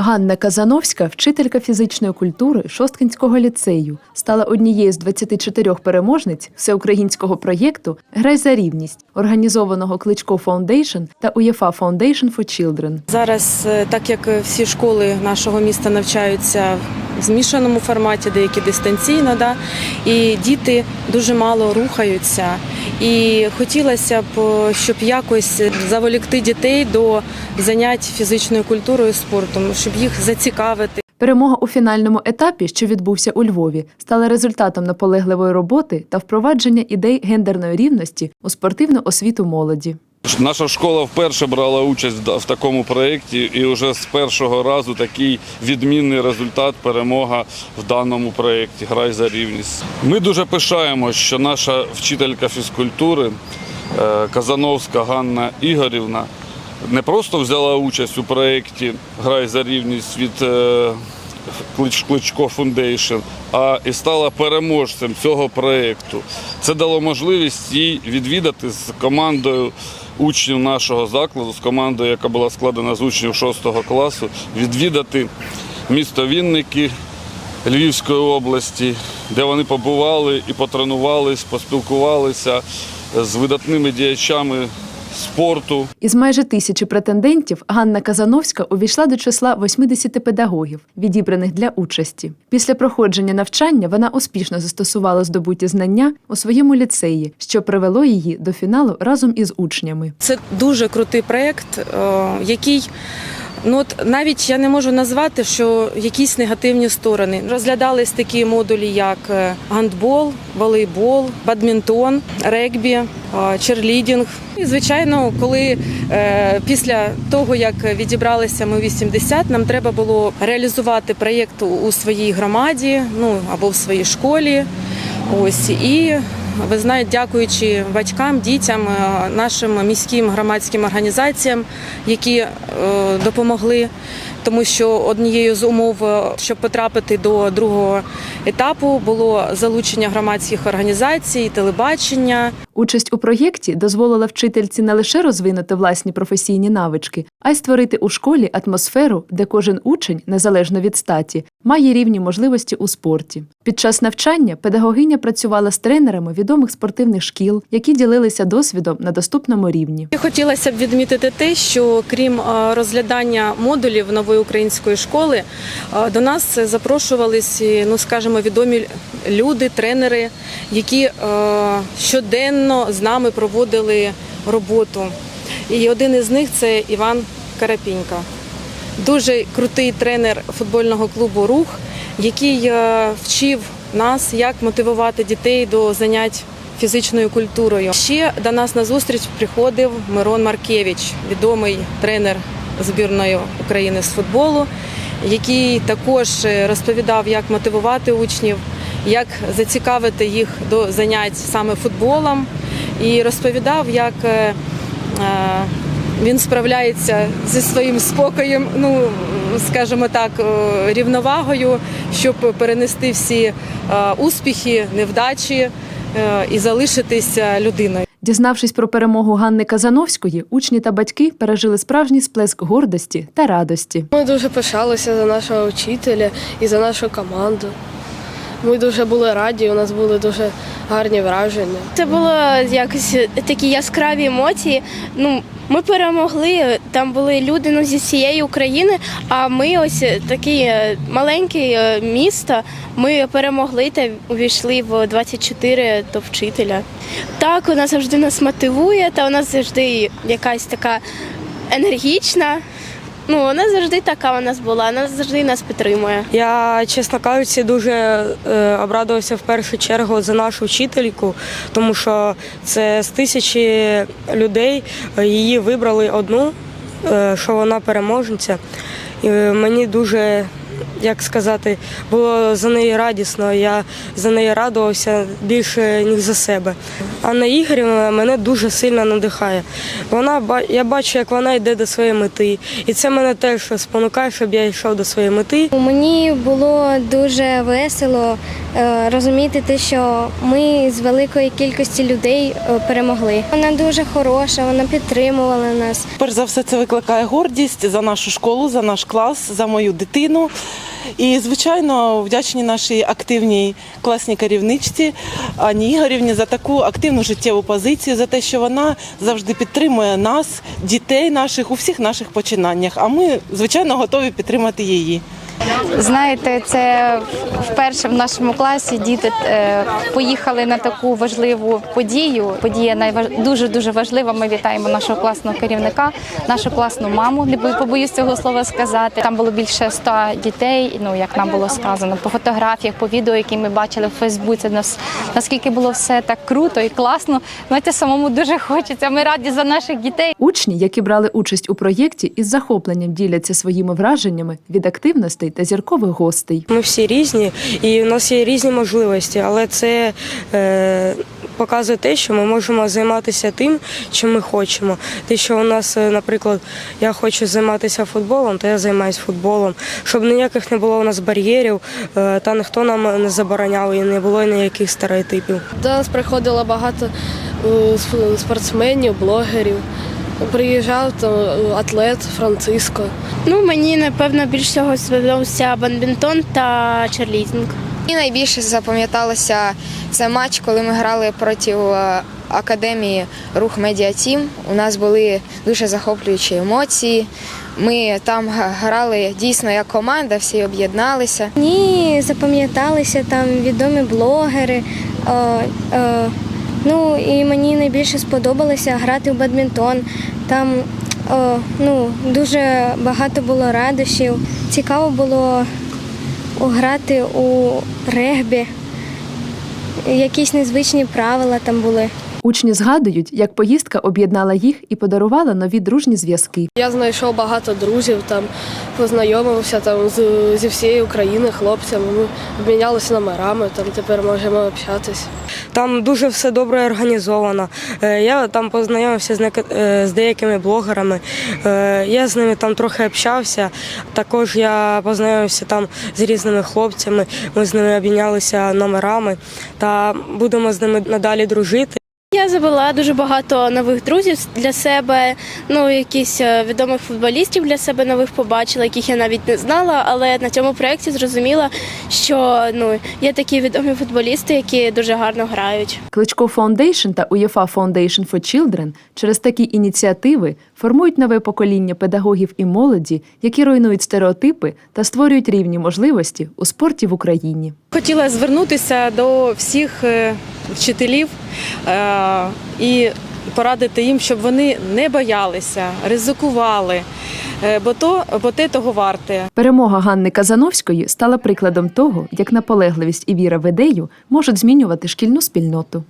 Ганна Казановська, вчителька фізичної культури Шосткинського ліцею, стала однією з 24 переможниць всеукраїнського проєкту Грай за рівність, організованого Кличко Фаундейшн та УЄФА Фаундейшн for Children. Зараз, е, так як всі школи нашого міста навчаються в змішаному форматі, деякі дистанційно, да, і діти дуже мало рухаються. І хотілося б, щоб якось заволікти дітей до занять фізичною культурою спортом, щоб їх зацікавити. Перемога у фінальному етапі, що відбувся у Львові, стала результатом наполегливої роботи та впровадження ідей гендерної рівності у спортивну освіту молоді. Наша школа вперше брала участь в такому проєкті, і вже з першого разу такий відмінний результат перемога в даному проєкті Грай за рівність. Ми дуже пишаємося, що наша вчителька фізкультури е, Казановська Ганна Ігорівна не просто взяла участь у проєкті Грай за рівність від е, Кличко Фундейшн, а і стала переможцем цього проєкту. Це дало можливість їй відвідати з командою учнів нашого закладу, з командою, яка була складена з учнів 6 класу, відвідати місто Вінники Львівської області, де вони побували і потренувались, поспілкувалися з видатними діячами спорту. Із майже тисячі претендентів Ганна Казановська увійшла до числа 80 педагогів, відібраних для участі. Після проходження навчання вона успішно застосувала здобуті знання у своєму ліцеї, що привело її до фіналу разом із учнями. Це дуже крутий проєкт, е, який ну от навіть я не можу назвати, що якісь негативні сторони. Розглядались такі модулі, як е, гандбол, волейбол, бадмінтон, регбі, е, черлідінг. І звичайно, коли е, після того, як відібралися ми 80, нам треба було реалізувати проєкт у своїй громаді, ну або в своїй школі. Ось і ви знаєте, дякуючи батькам, дітям, е, нашим міським громадським організаціям, які е, допомогли, тому що однією з умов, е, щоб потрапити до другого етапу, було залучення громадських організацій, телебачення. Участь у проєкті дозволила вчительці не лише розвинути власні професійні навички, а й створити у школі атмосферу, де кожен учень, незалежно від статі, має рівні можливості у спорті. Під час навчання педагогиня працювала з тренерами відомих спортивних шкіл, які ділилися досвідом на доступному рівні. Хотілося б відмітити те, що крім е, розглядання модулів нової української школи, е, до нас запрошувались, ну скажімо, відомі люди, тренери, які е, щоденно з нами проводили роботу. І один із них це Іван Карапінька. Дуже крутий тренер футбольного клубу Рух, який е, вчив нас, як мотивувати дітей до занять фізичною культурою. Ще до нас на зустріч приходив Мирон Маркевич, відомий тренер збірної України з футболу, який також е, розповідав, як мотивувати учнів, як зацікавити їх до занять саме футболом, і розповідав, як е, е, він справляється зі своїм спокоєм, ну скажімо так, рівновагою, щоб перенести всі успіхи, невдачі і залишитися людиною. Дізнавшись про перемогу Ганни Казановської, учні та батьки пережили справжній сплеск гордості та радості. Ми дуже пишалися за нашого вчителя і за нашу команду. Ми дуже були раді, у нас були дуже гарні враження. Це було якось такі яскраві емоції. Ну, ми перемогли. Там були люди ну, зі всієї України. А ми ось такі маленькі маленьке е. Ми перемогли та увійшли в 24 до вчителя. Так, вона завжди нас мотивує, та вона завжди якась така енергічна. Ну, вона завжди така у нас була, вона завжди нас підтримує. Я, чесно кажучи, дуже е, обрадувався в першу чергу за нашу вчительку, тому що це з тисячі людей е, її вибрали одну, е, що вона переможниця. І мені дуже як сказати, було за неї радісно. Я за неї радувався більше ніж за себе. Анна Ігорівна мене дуже сильно надихає. Вона я бачу, як вона йде до своєї мети, і це мене теж спонукає, щоб я йшов до своєї мети. Мені було дуже весело е, розуміти те, що ми з великої кількості людей е, перемогли. Вона дуже хороша, вона підтримувала нас. Перш за все, це викликає гордість за нашу школу, за наш клас, за мою дитину. І, звичайно, вдячні нашій активній класній керівничці Ані Ігорівні за таку активну життєву позицію, за те, що вона завжди підтримує нас, дітей наших у всіх наших починаннях. А ми, звичайно, готові підтримати її. Знаєте, це вперше в нашому класі діти е, поїхали на таку важливу подію. Подія дуже дуже важлива. Ми вітаємо нашого класного керівника, нашу класну маму. Не бо- побоюсь цього слова сказати. Там було більше ста дітей. Ну як нам було сказано, по фотографіях, по відео, які ми бачили в Фейсбуці. Нас наскільки було все так круто і класно. Знаєте, самому дуже хочеться. Ми раді за наших дітей. Учні, які брали участь у проєкті, із захопленням діляться своїми враженнями від активностей та зіркових гостей. Ми всі різні, і в нас є різні можливості, але це е, показує те, що ми можемо займатися тим, чим ми хочемо. Те, що у нас, е, наприклад, я хочу займатися футболом, то я займаюся футболом, щоб ніяких не було у нас бар'єрів, е, та ніхто нам не забороняв і не було ніяких стереотипів. До нас приходило багато е, спортсменів, блогерів. Приїжджав там е, атлет Франциско. Ну, мені напевно більш всього сподобався бадмінтон та черлізінг. Мені найбільше запам'яталося це матч, коли ми грали проти е, академії Рух Медіа Тім. У нас були дуже захоплюючі емоції. Ми там грали дійсно як команда, всі об'єдналися. Мені запам'яталися там відомі блогери. Е, е, ну і мені найбільше сподобалося грати в бадмінтон. Там о, ну, дуже багато було радощів. Цікаво було грати у регбі. Якісь незвичні правила там були. Учні згадують, як поїздка об'єднала їх і подарувала нові дружні зв'язки. Я знайшов багато друзів, там познайомився там з, зі всієї України хлопцями. Ми обмінялися номерами, там тепер можемо общатись. Там дуже все добре організовано. Е, Я там познайомився з, е, з деякими блогерами. Е, Я з ними там трохи общався. Також я познайомився там з різними хлопцями. Ми з ними обмінялися номерами та будемо з ними надалі дружити. Я завела дуже багато нових друзів для себе. Ну, якісь е, відомих футболістів для себе нових побачила, яких я навіть не знала. Але на цьому проєкті зрозуміла, що ну є такі відомі футболісти, які дуже гарно грають. Кличко Foundation та UEFA Foundation for Children через такі ініціативи формують нове покоління педагогів і молоді, які руйнують стереотипи та створюють рівні можливості у спорті в Україні. Хотіла звернутися до всіх е, вчителів е, і порадити їм, щоб вони не боялися, ризикували, е, бо то бо те того варте. Перемога Ганни Казановської стала прикладом того, як наполегливість і віра в ідею можуть змінювати шкільну спільноту.